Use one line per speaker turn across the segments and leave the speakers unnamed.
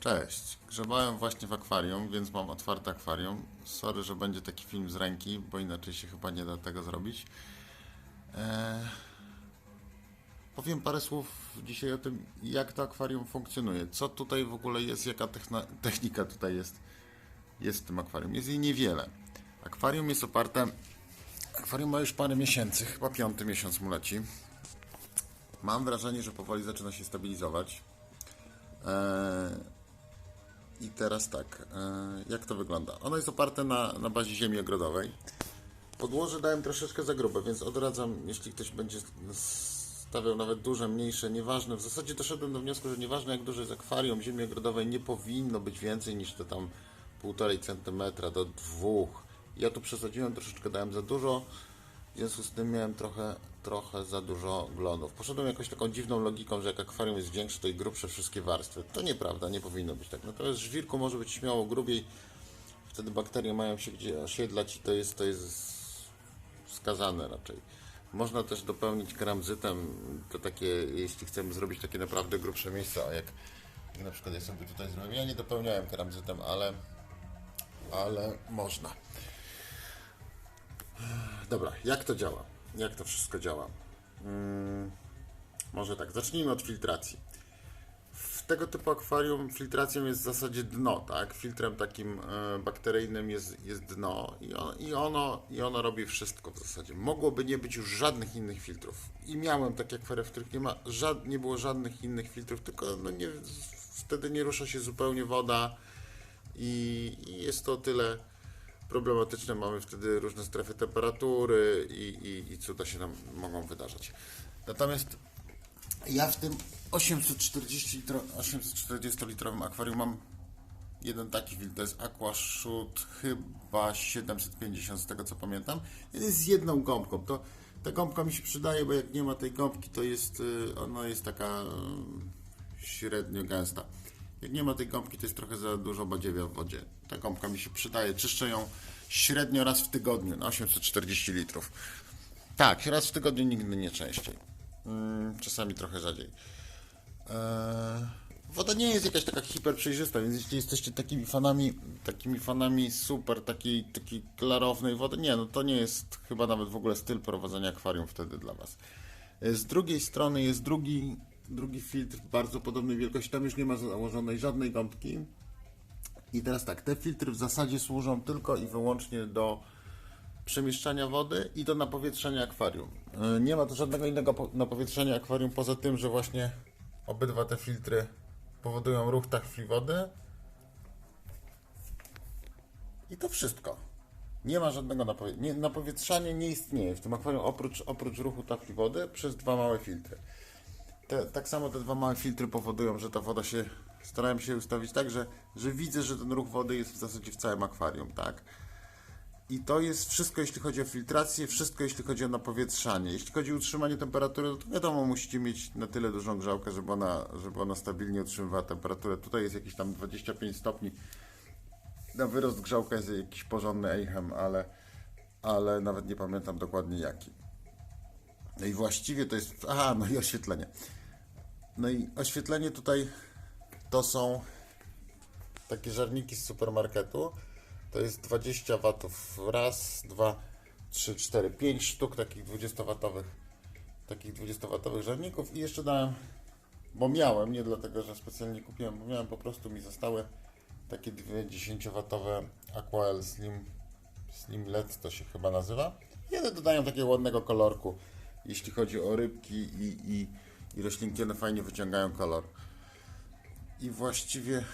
Cześć. Grzebałem właśnie w akwarium, więc mam otwarte akwarium. Sorry, że będzie taki film z ręki, bo inaczej się chyba nie da tego zrobić. Eee, powiem parę słów dzisiaj o tym, jak to akwarium funkcjonuje. Co tutaj w ogóle jest, jaka technika tutaj jest, jest w tym akwarium. Jest jej niewiele. Akwarium jest oparte... Akwarium ma już parę miesięcy, chyba piąty miesiąc mu leci. Mam wrażenie, że powoli zaczyna się stabilizować. Eee, I teraz tak, eee, jak to wygląda? Ono jest oparte na, na bazie ziemi ogrodowej. Podłoże dałem troszeczkę za grube, więc odradzam, jeśli ktoś będzie stawiał nawet duże, mniejsze, nieważne. W zasadzie doszedłem do wniosku, że nieważne jak duże jest akwarium ziemi ogrodowej, nie powinno być więcej niż to tam 1,5 cm do 2 Ja tu przesadziłem, troszeczkę dałem za dużo. W związku z tym miałem trochę, trochę za dużo glonów. Poszedłem jakąś taką dziwną logiką, że jak akwarium jest większe, to i grubsze wszystkie warstwy. To nieprawda, nie powinno być tak. Natomiast żwirku może być śmiało grubiej, wtedy bakterie mają się gdzie osiedlać i to jest, to jest wskazane raczej. Można też dopełnić keramzytem, to takie, jeśli chcemy zrobić takie naprawdę grubsze miejsca, jak, na przykład ja sobie tutaj zrobiłem, ja nie dopełniałem keramzytem, ale, ale można. Dobra, jak to działa? Jak to wszystko działa? Mm, może tak, zacznijmy od filtracji. W tego typu akwarium filtracją jest w zasadzie dno, tak? Filtrem takim e, bakteryjnym jest, jest dno i, on, i, ono, i ono robi wszystko w zasadzie. Mogłoby nie być już żadnych innych filtrów. I miałem takie akwaria, w których nie, ma, żad, nie było żadnych innych filtrów, tylko no nie, wtedy nie rusza się zupełnie woda i, i jest to o tyle problematyczne. Mamy wtedy różne strefy temperatury i, i, i cuda się nam mogą wydarzać. Natomiast ja w tym 840, litro, 840 litrowym akwarium mam jeden taki filtr, to jest Aquashoot chyba 750 z tego co pamiętam. Jest z jedną gąbką. To, ta gąbka mi się przydaje, bo jak nie ma tej gąbki, to jest, y, ona jest taka y, średnio gęsta. Jak nie ma tej gąbki, to jest trochę za dużo badziewia w wodzie. Ta gąbka mi się przydaje. Czyszczę ją średnio raz w tygodniu na 840 litrów. Tak, raz w tygodniu, nigdy nie częściej. Mm, czasami trochę rzadziej. Eee, woda nie jest jakaś taka hiper przejrzysta, więc jeśli jesteście takimi fanami, takimi fanami super takiej, takiej klarownej wody, nie, no to nie jest chyba nawet w ogóle styl prowadzenia akwarium wtedy dla Was. E, Z drugiej strony jest drugi, drugi filtr bardzo podobnej wielkości, tam już nie ma założonej żadnej gąbki. I teraz tak, te filtry w zasadzie służą tylko i wyłącznie do przemieszczania wody i do napowietrzenia akwarium. E, Nie ma tu żadnego innego po- napowietrzenia akwarium poza tym, że właśnie obydwa te filtry powodują ruch tafli wody. I to wszystko. Nie ma żadnego napowietrzenia. Napowietrzanie nie istnieje w tym akwarium oprócz, oprócz ruchu tafli wody przez dwa małe filtry. Te, tak samo te dwa małe filtry powodują, że ta woda się. Starałem się ustawić tak, że, że widzę, że ten ruch wody jest w zasadzie w całym akwarium, tak? I to jest wszystko, jeśli chodzi o filtrację, wszystko, jeśli chodzi o napowietrzanie. Jeśli chodzi o utrzymanie temperatury, no to wiadomo, musicie mieć na tyle dużą grzałkę, żeby ona, żeby ona stabilnie utrzymywała temperaturę. Tutaj jest jakieś tam 25 stopni. Na wyrost grzałka jest jakiś porządny Eichem, ale, ale nawet nie pamiętam dokładnie jaki. No i właściwie to jest. Aha, no i oświetlenie. No i oświetlenie tutaj to są takie żarniki z supermarketu. To jest 20 watów raz, dwa, trzy, cztery, pięć sztuk takich 20-watowych takich 20-watowych żarników i jeszcze dałem, bo miałem, nie dlatego, że specjalnie kupiłem, bo miałem po prostu mi zostały takie dwie 10-watowe Aquael Slim, Slim LED to się chyba nazywa. One dodają takiego ładnego kolorku, jeśli chodzi o rybki i, i, i roślinki, one fajnie wyciągają kolor. I właściwie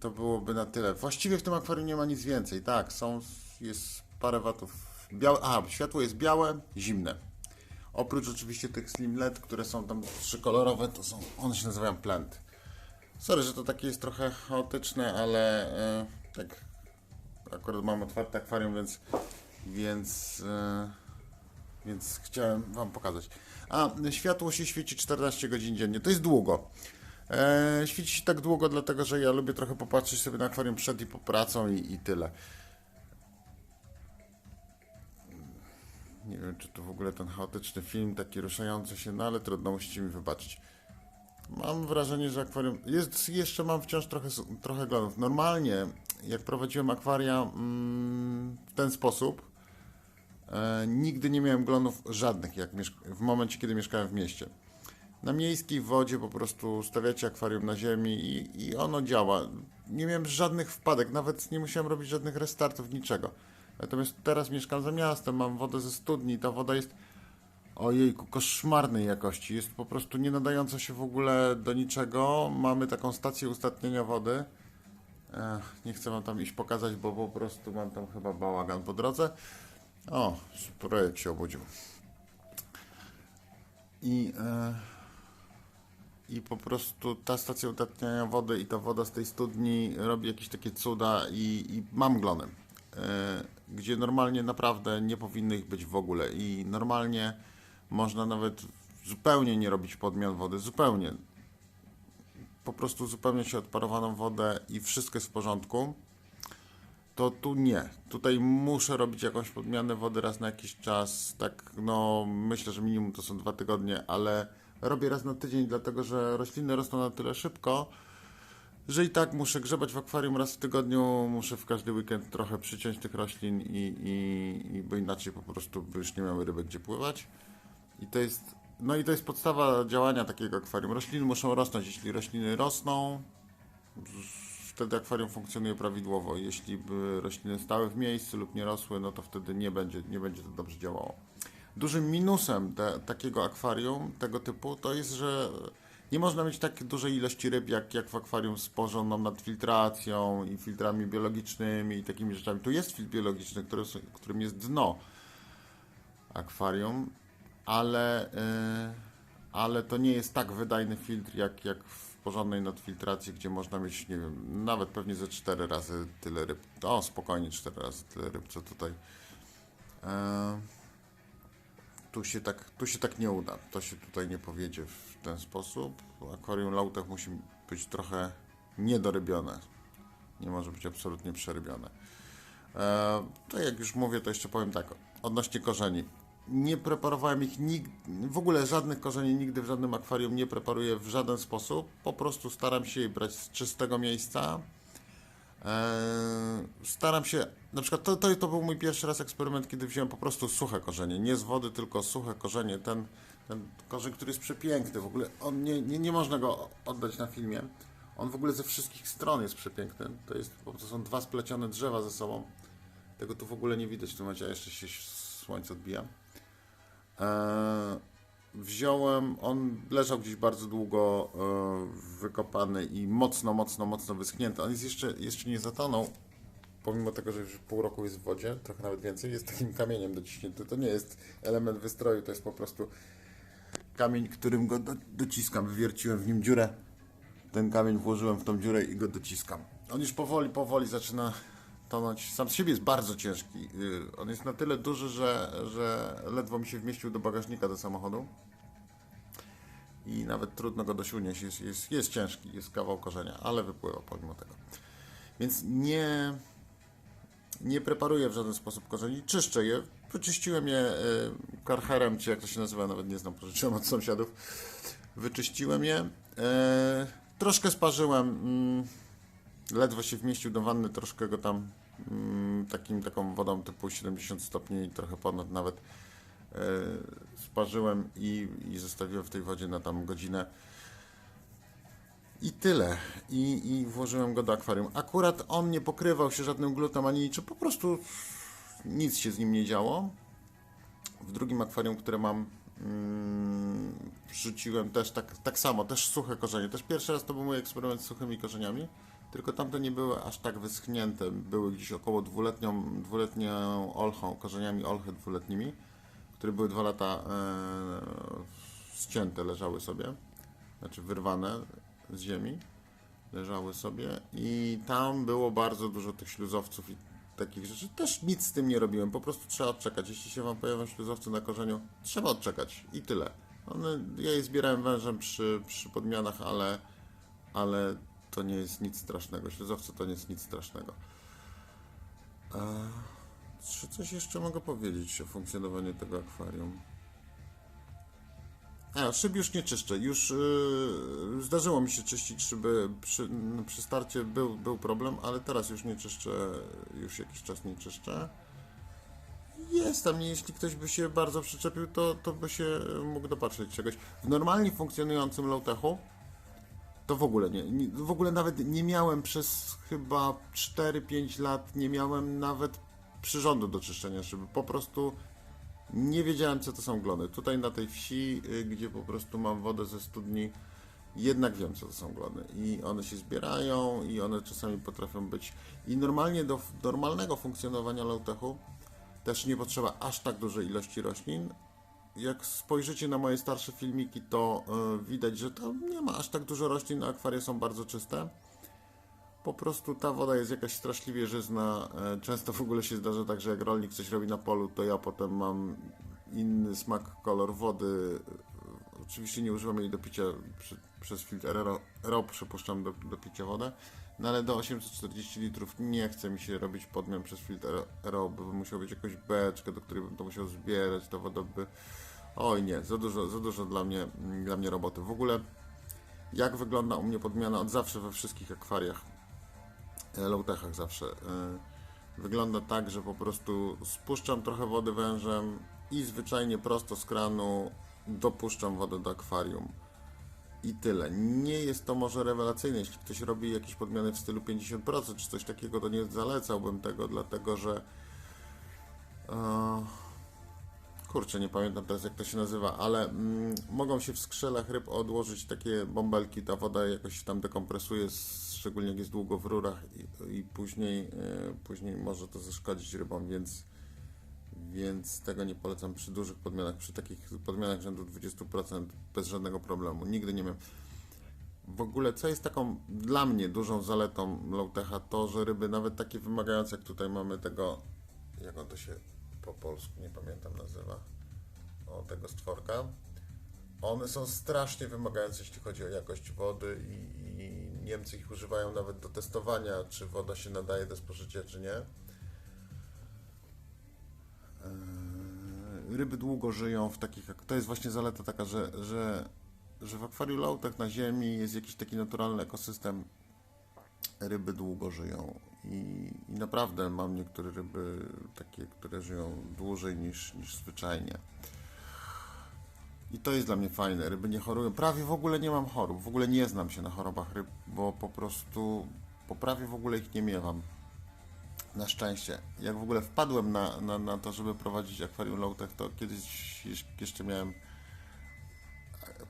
to byłoby na tyle. Właściwie w tym akwarium nie ma nic więcej. Tak, są, jest parę watów. Białe, a, światło jest białe, zimne. Oprócz oczywiście tych slim LED, które są tam trzykolorowe, to są, one się nazywają plant. Sorry, że to takie jest trochę chaotyczne, ale e, tak akurat mam otwarte akwarium, więc więc e, więc chciałem Wam pokazać. A światło się świeci 14 godzin dziennie. To jest długo. E, świeci się tak długo, dlatego że ja lubię trochę popatrzeć sobie na akwarium przed i po pracą i, i tyle. Nie wiem, czy to w ogóle ten chaotyczny film, taki ruszający się, no ale trudno, musicie mi wybaczyć. Mam wrażenie, że akwarium. Jest, jeszcze mam wciąż trochę, trochę glonów. Normalnie, jak prowadziłem akwaria mm, w ten sposób, nigdy nie miałem glonów żadnych, jak w momencie, kiedy mieszkałem w mieście. Na miejskiej wodzie po prostu stawiacie akwarium na ziemi i, i ono działa. Nie miałem żadnych wpadek, nawet nie musiałem robić żadnych restartów, niczego. Natomiast teraz mieszkam za miastem, mam wodę ze studni, ta woda jest ojejku, koszmarnej jakości. Jest po prostu nie nadająca się w ogóle do niczego. Mamy taką stację ustatnienia wody. Ech, nie chcę wam tam iść pokazać, bo po prostu mam tam chyba bałagan po drodze. O, projekt się obudził. I, e, I po prostu ta stacja utatniania wody i ta woda z tej studni robi jakieś takie cuda i, i mam glony. E, gdzie normalnie naprawdę nie powinno ich być w ogóle i normalnie można nawet zupełnie nie robić podmian wody, zupełnie. Po prostu zupełnie się odparowaną wodę i wszystko jest w porządku. To tu nie. Tutaj muszę robić jakąś podmianę wody raz na jakiś czas. Tak, no myślę, że minimum to są dwa tygodnie, ale robię raz na tydzień, dlatego że rośliny rosną na tyle szybko, że i tak muszę grzebać w akwarium raz w tygodniu, muszę w każdy weekend trochę przyciąć tych roślin i, i, i bo inaczej po prostu już nie miały ryby gdzie pływać. I to jest, no i to jest podstawa działania takiego akwarium. Rośliny muszą rosnąć. Jeśli rośliny rosną, wtedy akwarium funkcjonuje prawidłowo. Jeśli by rośliny stały w miejscu lub nie rosły, no to wtedy nie będzie, nie będzie to dobrze działało. Dużym minusem te, takiego akwarium, tego typu, to jest, że nie można mieć tak dużej ilości ryb, jak, jak w akwarium z porządną nad filtracją i filtrami biologicznymi i takimi rzeczami. Tu jest filtr biologiczny, który, którym jest dno akwarium, ale, yy, ale to nie jest tak wydajny filtr, jak, jak w porządnej nadfiltracji, gdzie można mieć, nie wiem, nawet pewnie ze 4 razy tyle ryb. O, spokojnie 4 razy tyle ryb, co tutaj. Yy, tu się, tak, tu się tak nie uda. To się tutaj nie powiedzie w ten sposób. Akwarium Lautech musi być trochę niedorybione. Nie może być absolutnie przerybione. E, to jak już mówię, to jeszcze powiem tak. Odnośnie korzeni. Nie preparowałem ich nigdy, w ogóle żadnych korzeni nigdy w żadnym akwarium nie preparuję w żaden sposób. Po prostu staram się je brać z czystego miejsca. Eee, staram się, na przykład to, to, to był mój pierwszy raz eksperyment, kiedy wziąłem po prostu suche korzenie, nie z wody, tylko suche korzenie. Ten, ten korzeń, który jest przepiękny, w ogóle on nie, nie, nie można go oddać na filmie. On w ogóle ze wszystkich stron jest przepiękny. To, jest, to są dwa splecione drzewa ze sobą. Tego tu w ogóle nie widać w tym momencie, a jeszcze się słońce odbija. Eee, wziąłem, on leżał gdzieś bardzo długo e, wykopany i mocno, mocno, mocno wyschnięty. On jest jeszcze, jeszcze nie zatonął, pomimo tego, że już pół roku jest w wodzie, trochę nawet więcej, jest takim kamieniem dociśnięty. To nie jest element wystroju, to jest po prostu kamień, którym go do, dociskam. Wywierciłem w nim dziurę, ten kamień włożyłem w tą dziurę i go dociskam. On już powoli, powoli zaczyna Sam z siebie jest bardzo ciężki. Yy, On jest na tyle duży, że, że ledwo mi się wmieścił do bagażnika do samochodu. I nawet trudno go dość unieść. Jest, jest, jest ciężki, jest kawał korzenia, ale wypływa pomimo tego. Więc nie, nie preparuję w żaden sposób korzeni. Czyszczę je. Wyczyściłem je y, karcherem, czy jak to się nazywa, nawet nie znam, pożyczyłem od sąsiadów. Wyczyściłem je. E, troszkę sparzyłem. Mm, ledwo się wmieścił do wanny, troszkę go tam takim, taką wodą typu 70 stopni, trochę ponad nawet e, sparzyłem i, i zostawiłem w tej wodzie na tam godzinę. I tyle. I, I włożyłem go do akwarium. Akurat on nie pokrywał się żadnym glutem ani niczym, po prostu nic się z nim nie działo. W drugim akwarium, które mam, mm, wrzuciłem też tak, tak samo, też suche korzenie. Też pierwszy raz to był mój eksperyment z suchymi korzeniami, tylko tamte nie były aż tak wyschnięte. Były gdzieś około dwuletnią, dwuletnią olchą, korzeniami olchy dwuletnimi, które były dwa lata e, ścięte, leżały sobie, znaczy wyrwane z ziemi, leżały sobie i tam było bardzo dużo tych śluzowców i takich rzeczy. Też nic z tym nie robiłem, po prostu trzeba odczekać. Jeśli się Wam pojawią śluzowce na korzeniu, trzeba odczekać i tyle. One, ja je zbierałem wężem przy, przy podmianach, ale, ale to nie jest nic strasznego. Śluzowce to nie jest nic strasznego. A, czy coś jeszcze mogę powiedzieć o funkcjonowaniu tego akwarium? A, szyb już nie czyszczę. Już yy, zdarzyło mi się czyścić szyby. Przy, no, przy starcie był, był problem, ale teraz już nie czyszczę. Już jakiś czas nie czyszczę. Jest tam, jeśli ktoś by się bardzo przyczepił, to, to by się mógł dopatrzeć czegoś. W normalnie funkcjonującym low-techu to w ogóle nie. W ogóle nawet nie miałem przez chyba 4-5 lat, nie miałem nawet przyrządu do czyszczenia szyby. Po prostu nie wiedziałem, co to są glony. Tutaj na tej wsi, y, gdzie po prostu mam wodę ze studni, jednak wiem, co to są glony. I one się zbierają, i one czasami potrafią być. I normalnie do normalnego funkcjonowania low-techu też nie potrzeba aż tak dużej ilości roślin. Jak spojrzycie na moje starsze filmiki, to y, widać, że tam nie ma aż tak dużo roślin, a akwaria są bardzo czyste. Po prostu ta woda jest jakaś straszliwie żyzna. E, Często w ogóle się zdarza tak, że jak rolnik coś robi na polu, to ja potem mam inny smak, kolor wody. E, Oczywiście nie używam jej do picia przy, przez filtr RO, RO do, do picia wodę, no ale do 840 litrów nie chce mi się robić podmian przez filtr RO, bo musiał być jakąś beczkę, do której bym to musiał zbierać, ta woda by... Oj nie, za dużo, za dużo dla mnie, dla mnie roboty. W ogóle jak wygląda u mnie podmiana od zawsze we wszystkich akwariach e, low-techach zawsze. e, Wygląda tak, że po prostu spuszczam trochę wody wężem i zwyczajnie prosto z kranu dopuszczam wodę do akwarium. I tyle. Nie jest to może rewelacyjne, jeśli ktoś robi jakieś podmiany w stylu 50% czy coś takiego, to nie zalecałbym tego, dlatego że e, kurczę, nie pamiętam teraz jak to się nazywa, ale mm, mogą się w skrzelach ryb odłożyć takie bąbelki, ta woda jakoś się tam dekompresuje, szczególnie jak jest długo w rurach i, i później, e, później może to zaszkodzić rybom, więc, więc tego nie polecam przy dużych podmianach, przy takich podmianach rzędu 20% bez żadnego problemu. Nigdy nie miałem. W ogóle, co jest taką dla mnie dużą zaletą low-techa, to, że ryby nawet takie wymagające, jak tutaj mamy tego, jak on to się po polsku, nie pamiętam, nazywa, o tego stworka, one są strasznie wymagające, jeśli chodzi o jakość wody i, i Niemcy ich używają nawet do testowania, czy woda się nadaje do spożycia, czy nie. Ryby długo żyją w takich, ak- to jest właśnie zaleta taka, że, że, że w akwarium low-tech na ziemi jest jakiś taki naturalny ekosystem, ryby długo żyją i, i naprawdę mam niektóre ryby takie, które żyją dłużej niż, niż zwyczajnie. I to jest dla mnie fajne. Ryby nie chorują. Prawie w ogóle nie mam chorób. W ogóle nie znam się na chorobach ryb, bo po prostu po prawie w ogóle ich nie miewam. Na szczęście. Jak w ogóle wpadłem na, na, na to, żeby prowadzić akwarium low-tech, to kiedyś jeszcze miałem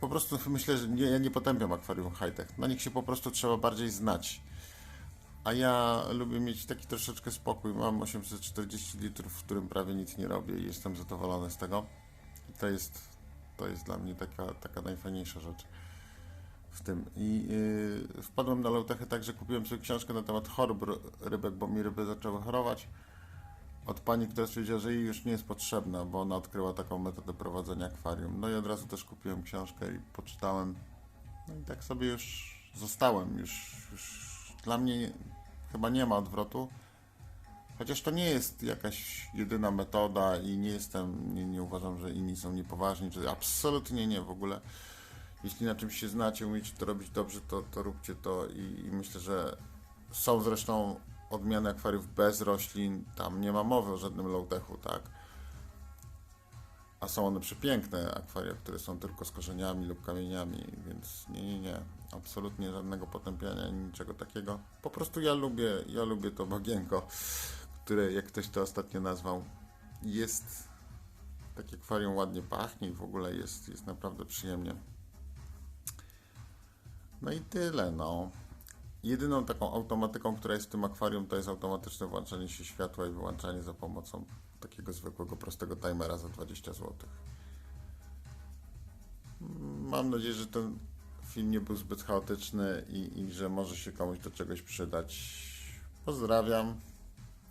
po prostu myślę, że nie, ja nie potępiam akwarium high-tech. Na nich się po prostu trzeba bardziej znać. A ja lubię mieć taki troszeczkę spokój. Mam 840 litrów, w którym prawie nic nie robię i jestem zadowolony z tego. I to jest, to jest dla mnie taka, taka najfajniejsza rzecz w tym. I yy, wpadłem na low-techy tak, że kupiłem sobie książkę na temat chorób ry- rybek, bo mi ryby zaczęły chorować. Od pani, która stwierdziła, że jej już nie jest potrzebna, bo ona odkryła taką metodę prowadzenia akwarium. No i od razu też kupiłem książkę i poczytałem. No i tak sobie już zostałem. Już, już dla mnie chyba nie ma odwrotu. Chociaż to nie jest jakaś jedyna metoda i nie jestem, nie, nie uważam, że inni są niepoważni, czy absolutnie nie w ogóle. Jeśli na czymś się znacie, umiecie to robić dobrze, to, to róbcie to i, i myślę, że są zresztą odmiany akwariów bez roślin, tam nie ma mowy o żadnym low-techu, tak? A są one przepiękne akwaria, które są tylko z korzeniami lub kamieniami, więc nie, nie, nie, absolutnie żadnego potępiania, ani niczego takiego. Po prostu ja lubię, ja lubię to bagienko, które, jak ktoś to ostatnio nazwał, jest takie akwarium ładnie pachnie i w ogóle jest, jest naprawdę przyjemnie. No i tyle, no. Jedyną taką automatyką, która jest w tym akwarium, to jest automatyczne włączanie się światła i wyłączanie za pomocą takiego zwykłego, prostego timera za 20 zł. Mam nadzieję, że ten film nie był zbyt chaotyczny i, i że może się komuś do czegoś przydać. Pozdrawiam.